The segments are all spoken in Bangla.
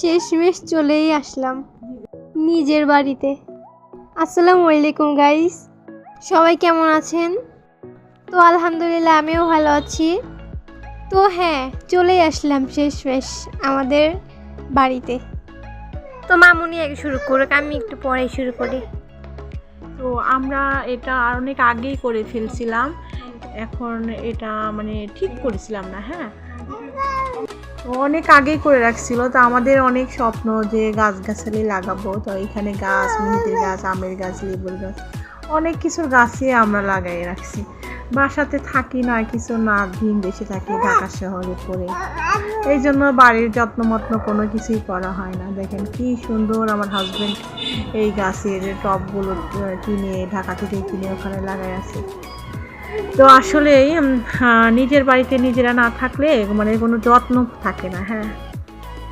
শেষমেশ চলেই আসলাম নিজের বাড়িতে। আসসালামু আলাইকুম গাইস সবাই কেমন আছেন? তো আলহামদুলিল্লাহ, আমিও ভালো আছি। তো হ্যাঁ চলেই আসলাম শেষমেশ আমাদের বাড়িতে। তো মামুনি আগে শুরু করুক, আমি একটু পরেই শুরু করি। তো আমরা এটা অনেক আগেই করে ফেলছিলাম। এখন এটা মানে ঠিক করেছিলাম না হ্যাঁ? অনেক আগেই করে রাখছিল, তো আমাদের অনেক স্বপ্ন যে গাছগাছালি লাগাবো। তো এখানে গাছ, মেহেদির গাছ, আমের গাছ, লেবুর গাছ, অনেক কিছুর গাছই আমরা লাগাই রাখছি। বাসাতে থাকি না, কিছু না দিন বেশি থাকি ঢাকা শহরে পড়ে। এই জন্য বাড়ির যত্ন মত্ন কোনো কিছুই করা হয় না। দেখেন কি সুন্দর আমার হাজব্যান্ড এই গাছের টবগুলো কিনে ঢাকা থেকে কিনে ওখানে লাগাই আছে। তো আসলে নিজের বাড়িতে নিজেরা না থাকলে মানে কোনো যত্ন থাকে না হ্যাঁ।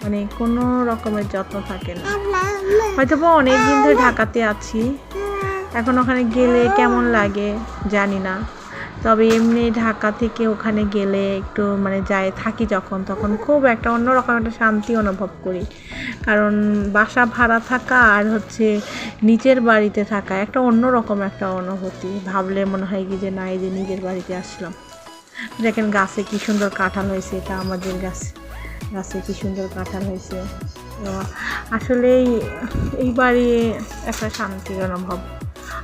মানে কোনো রকমের যত্ন থাকে না। হয়তো বা অনেকদিন ধরে ঢাকাতে আছি। এখন ওখানে গেলে কেমন লাগে জানি না। তবে এমনি ঢাকা থেকে ওখানে গেলে একটু মানে যাই থাকি যখন, তখন খুব একটা অন্যরকম একটা শান্তি অনুভব করি। কারণ বাসা ভাড়া থাকা আর হচ্ছে নিচের বাড়িতে থাকা একটা অন্যরকম একটা অনুভূতি। ভাবলে মনে হয় কি যে না, এই যে নিজের বাড়িতে আসলাম। দেখেন গাছে কি সুন্দর কাঁঠাল হয়েছে, এটা আমাদের গাছ, গাছে কি সুন্দর কাঁঠাল হয়েছে। তো আসলেই এই বাড়ি একটা শান্তির অনুভব।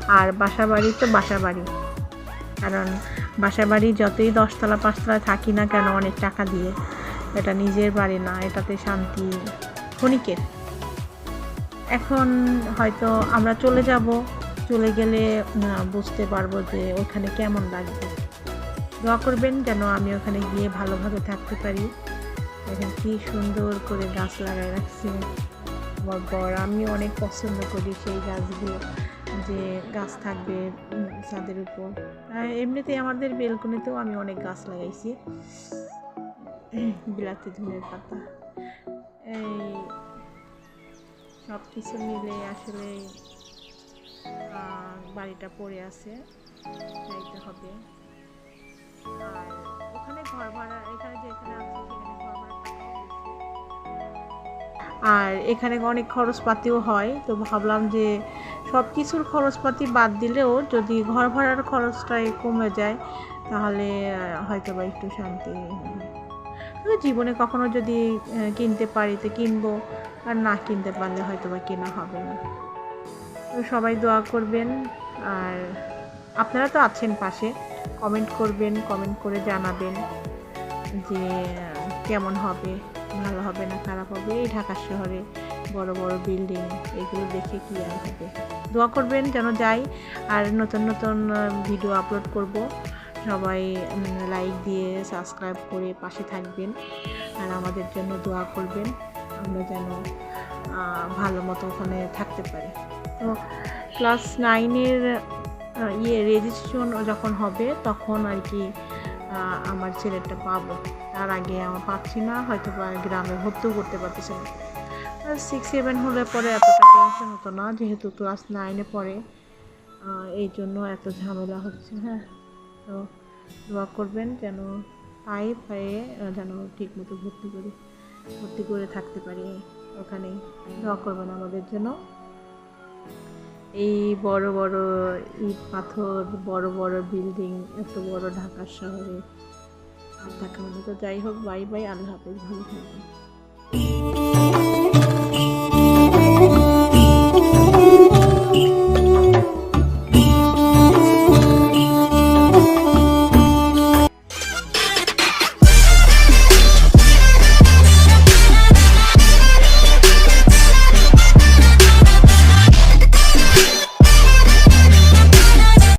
আর বাসা বাড়ি তো বাসা বাড়ি। কারণ বাসা বাড়ি যতই দশতলা পাঁচতলা থাকি না কেন অনেক টাকা দিয়ে। এটা নিজের বাড়ি না, এটাতে শান্তি ক্ষণিকের। এখন হয়তো আমরা চলে যাব, চলে গেলে বুঝতে পারব যে ওখানে কেমন লাগবে। দোয়া করবেন যেন আমি ওখানে গিয়ে ভালোভাবে থাকতে পারি। দেখেন কি সুন্দর করে গাছ লাগাই রাখছি। আমার বর আমি অনেক পছন্দ করি সেই গাছগুলো। যে গাছ থাকবে ছাদের উপর। আর এমনিতেই আমাদের বেলকনিতেও আমি অনেক গাছ লাগাইছি। বিলাতি ধনের পাতা। এই সব কিছু মিলে আসলে বাড়িটা পড়ে আছে। যাইতে হবে। আর ওখানে ঘর ভাড়া, এখানে যেখানে আছে সেখানে ঘর ভাড়া আর এখানে অনেক খরচপাতিও হয়। তো ভাবলাম যে সব কিছুর খরচপাতি বাদ দিলেও যদি ঘর ভাড়ার খরচটাই কমে যায়, তাহলে হয়তো বা একটু শান্তি জীবনে কখনো যদি কিনতে পারি তো কিনবো, আর না কিনতে পারলে হয়তো বা কেনা হবে না। তো সবাই দোয়া করবেন, আর আপনারা তো আছেন পাশে, কমেন্ট করবেন, কমেন্ট করে জানাবেন যে কেমন হবে, ভালো হবে না খারাপ হবে? এই ঢাকা শহরে বড় বড় বিল্ডিং এগুলো দেখে কি আর হবে। দোয়া করবেন যেন যাই, আর নতুন নতুন ভিডিও আপলোড করব। সবাই লাইক দিয়ে সাবস্ক্রাইব করে পাশে থাকবেন, আর আমাদের জন্য দোয়া করবেন, আমরা যেন ভালো মতো ওখানে থাকতে পারি। তো ক্লাস নাইনের ইয়ে রেজিস্ট্রেশন যখন হবে, তখন আর কি আমার ছেলেটা পাবো। তার আগে আমার পাচ্ছি না হয়তো বা গ্রামে ভর্তিও করতে পারতেছি না। সিক্স সেভেন হলে পরে এতটা টেনশন হতো না, যেহেতু ক্লাস নাইনে পড়ে। এই জন্য এত ঝামেলা হচ্ছে হ্যাঁ। তো দোয়া করবেন যেন পায়ে পায়ে যেন ঠিক মতো ভর্তি করে ভর্তি করে থাকতে পারি ওখানে। দোয়া করবেন আমাদের জন্য। এই বড় বড় ইট পাথর, বড় বড় বিল্ডিং এত বড় ঢাকার শহরে আর থাকা তো যাই হোক বাই বাই আল্লাহ হাফেজ, ভালো থাকবেন।